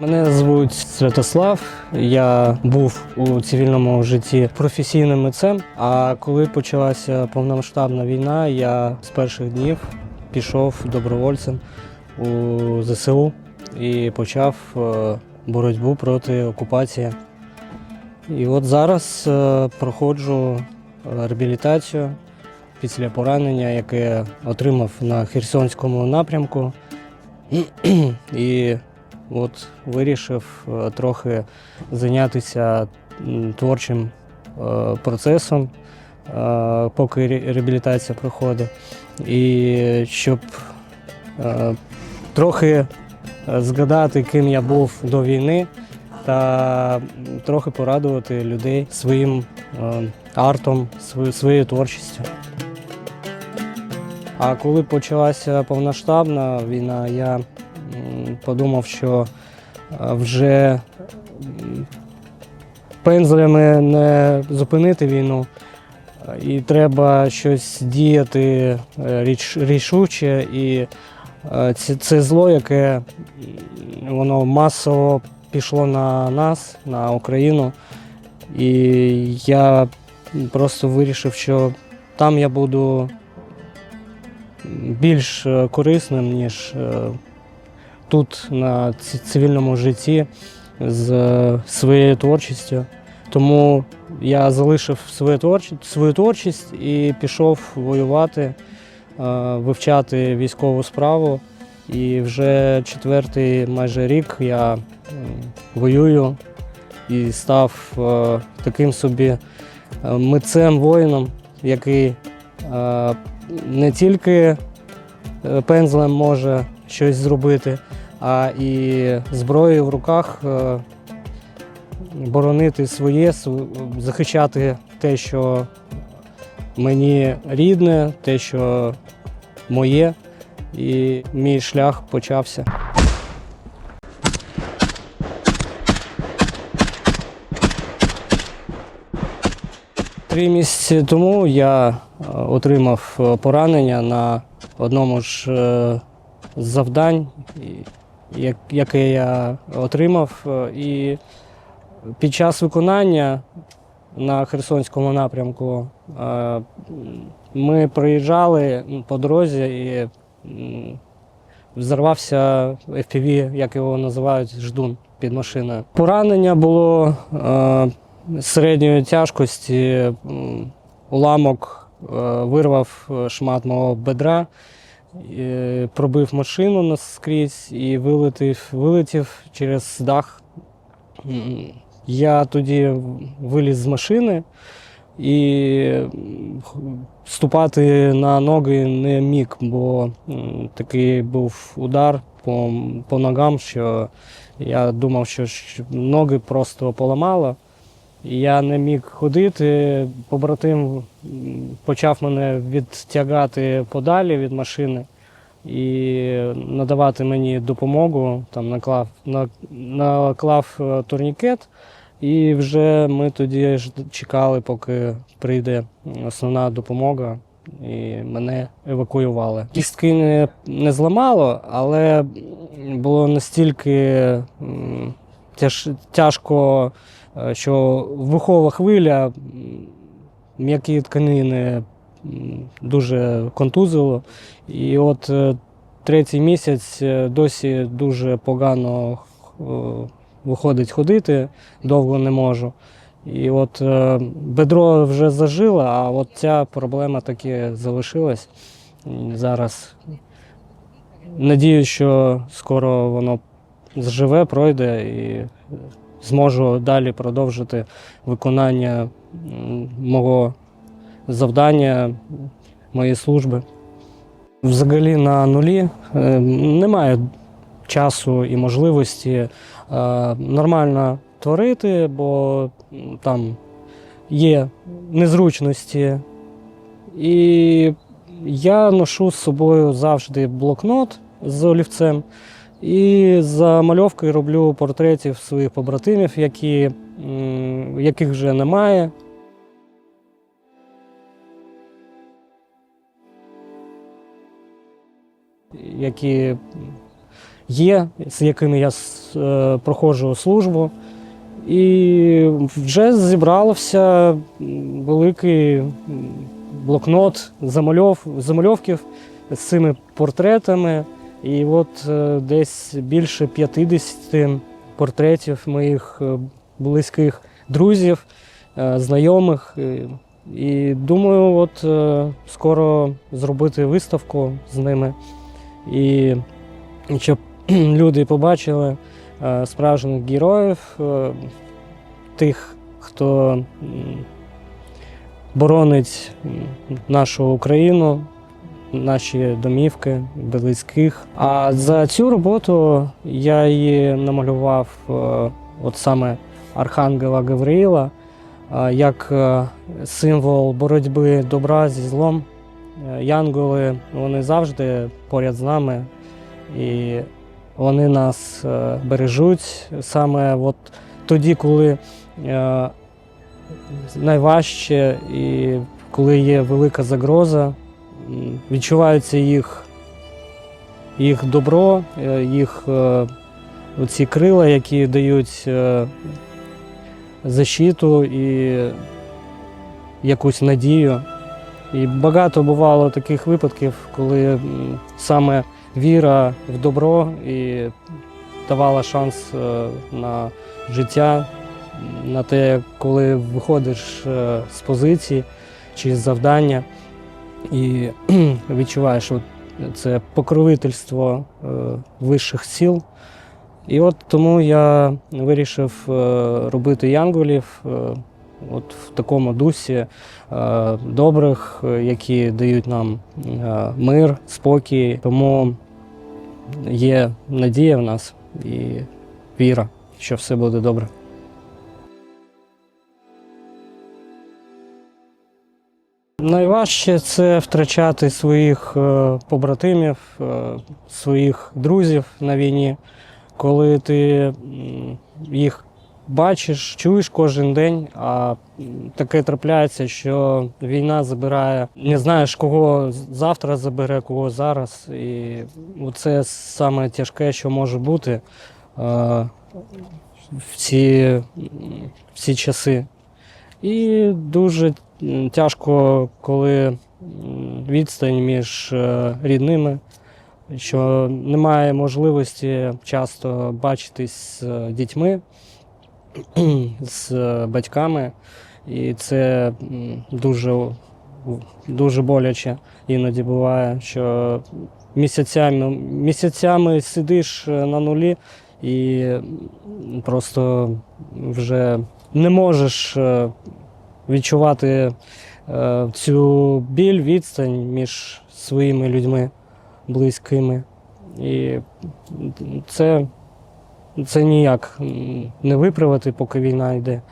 Мене звуть Святослав. Я був у цивільному житті професійним митцем. А коли почалася повномасштабна війна, я з перших днів пішов добровольцем у ЗСУ і почав е, боротьбу проти окупації. І от зараз е, проходжу е, реабілітацію після поранення, яке отримав на Херсонському напрямку. І от вирішив е, трохи зайнятися творчим е, процесом, е, поки реабілітація проходить. І щоб трохи згадати, ким я був до війни, та трохи порадувати людей своїм артом, своєю творчістю. А коли почалася повноштабна війна, я подумав, що е, вже пензлями не зупинити війну, і треба щось діяти е, рішуче. І е, це, зло, яке воно масово пішло на нас, на Україну. І я просто вирішив, що там я буду більш корисним, ніж тут на цивільному житті з своєю творчістю. Тому я залишив свою творчість, свою творчість і пішов воювати, е, вивчати військову справу. І вже четвертий майже рік я воюю і став е, таким собі е, митцем воїном, який не тільки пензлем може щось зробити, а і зброєю в руках е, боронити своє, захищати те, що мені рідне, те, що моє, і мій шлях почався. Три місяці тому я е, отримав е, поранення на одному ж завдань, яке я отримав. Е, І під час виконання на Херсонському напрямку е, ми проїжджали по дорозі і взорвався FPV, як його називають, ждун під машиною. Поранення було е, середньої тяжкості. Уламок вирвав шмат мого бедра, пробив машину наскрізь і вилетів, вилетів через дах. Я тоді виліз з машини і ступати на ноги не міг, бо такий був удар по, по ногам, що я думав, що ноги просто поламало. Я не міг ходити. Побратим почав мене відтягати подалі від машини і надавати мені допомогу. Там наклав, на- наклав е, турнікет, і вже ми тоді чекали, поки прийде основна допомога. І мене евакуювали. Кістки не, не зламало, але було настільки тяж, тяжко що вухова хвиля, м'які тканини дуже контузило. І от е, третій місяць е, досі дуже погано е, виходить ходити, довго не можу. І от е, бедро вже зажило, а от ця проблема таки залишилась. Зараз надію, що скоро воно зживе, пройде і зможу далі продовжити виконання мого завдання, моєї служби. Взагалі на нулі е, немає часу і можливості е, нормально творити, бо там є незручності. І я ношу з собою завжди блокнот з олівцем. І за мальовкою роблю портретів своїх побратимів, які, яких вже немає. Які є, з якими я е, проходжу службу. І вже зібрався великий блокнот замальов, замальовків з цими портретами. І от е, десь більше 50 портретів моїх е, близьких друзів, е, знайомих. І, думаю, от скоро зробити виставку з ними. І щоб люди побачили справжніх героїв, тих, хто боронить нашу Україну, наші домівки, близьких. А за цю роботу я її намалював е, от саме Архангела Гавриїла е, як е, символ боротьби добра зі злом. Янголи вони завжди поряд з нами, і вони нас бережуть саме от тоді, коли найважче і коли є велика загроза, відчувається їх, їх добро, е, їх е, оці крила, які дають е, защиту і якусь надію. І багато бувало таких випадків, коли саме віра в добро і давала шанс на життя, на те, коли виходиш з позиції чи з завдання і відчуваєш от це покровительство е, вищих сил. І от тому я вирішив е, робити янголів е, от в такому дусі добрих, які дають нам мир, спокій. Тому є надія в нас і віра, що все буде добре. Найважче це втрачати своїх е, побратимів, е, своїх друзів на війні, коли ти їх бачиш, чуєш кожен день, а таке трапляється, що війна забирає, не знаєш, кого завтра забере, кого зараз. І це саме тяжке, що може бути е, в ці, в ці часи. І дуже тяжко, коли відстань між е, рідними, що немає можливості часто бачитись з е, дітьми, з е, батьками. І це дуже, дуже боляче іноді буває, що місяцями, місяцями сидиш на нулі і просто вже не можеш відчувати е, цю біль, відстань між своїми людьми близькими. І це, це ніяк не виправити, поки війна йде.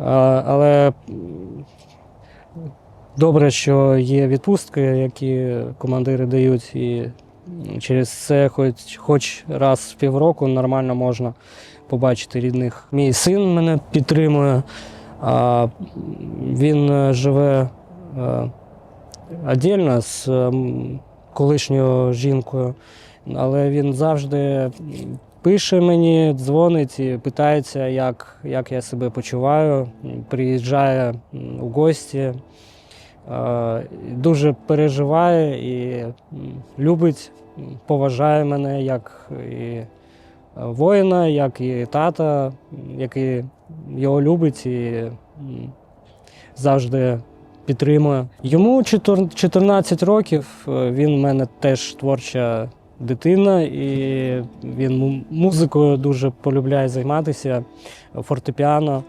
А, Але добре, що є відпустки, які командири дають, і через це хоч, хоч раз в півроку нормально можна побачити рідних. Мій син мене підтримує. Він е, живе е, віддільно з ем, колишньою жінкою, але він завжди пише мені, дзвонить і питається, як, як я себе почуваю. Приїжджає у гості, е, дуже переживає і любить, поважає мене як і воїна, як і тата, який його любить і завжди підтримує. Йому 14 років, е, він в мене теж творча дитина, і він музикою дуже полюбляє займатися, фортепіано,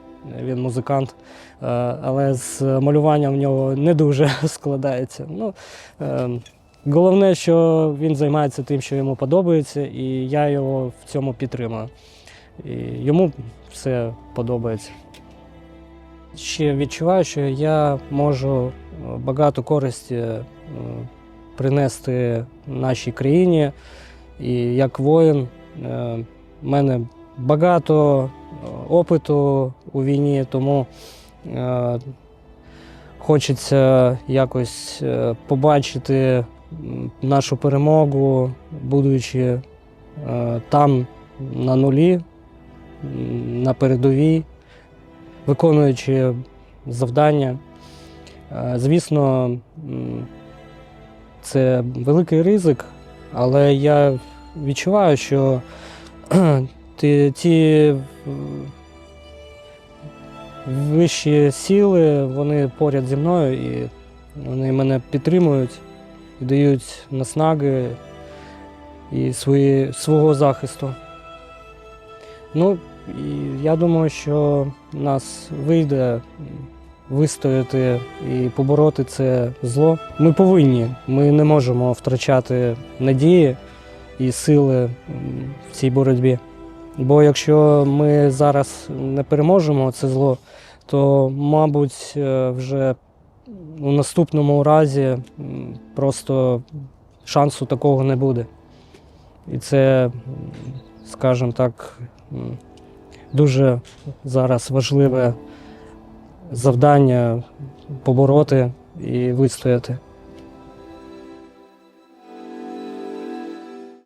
він музикант, е, але з малюванням в нього не дуже складається. Ну, е, Головне, що він займається тим, що йому подобається, і я його в цьому підтримую. І йому все подобається. Ще відчуваю, що я можу е, багато користі е, принести нашій країні. І як воїн, е, в мене багато е, опиту у війні, тому е, хочеться якось е, побачити нашу перемогу, будучи е, е, там на нулі, на передовій, виконуючи завдання. Е, Звісно, це великий ризик, але я відчуваю, що ті вищі сили, вони поряд зі мною і вони мене підтримують і дають наснаги і свої, свого захисту. Ну, я думаю, що в нас вийде вистояти і побороти це зло. Ми повинні, ми не можемо втрачати надії і сили в цій боротьбі. Бо якщо ми зараз не переможемо це зло, то, мабуть, е, вже у наступному разі просто шансу такого не буде. І це, скажімо так, дуже зараз важливе завдання побороти і вистояти.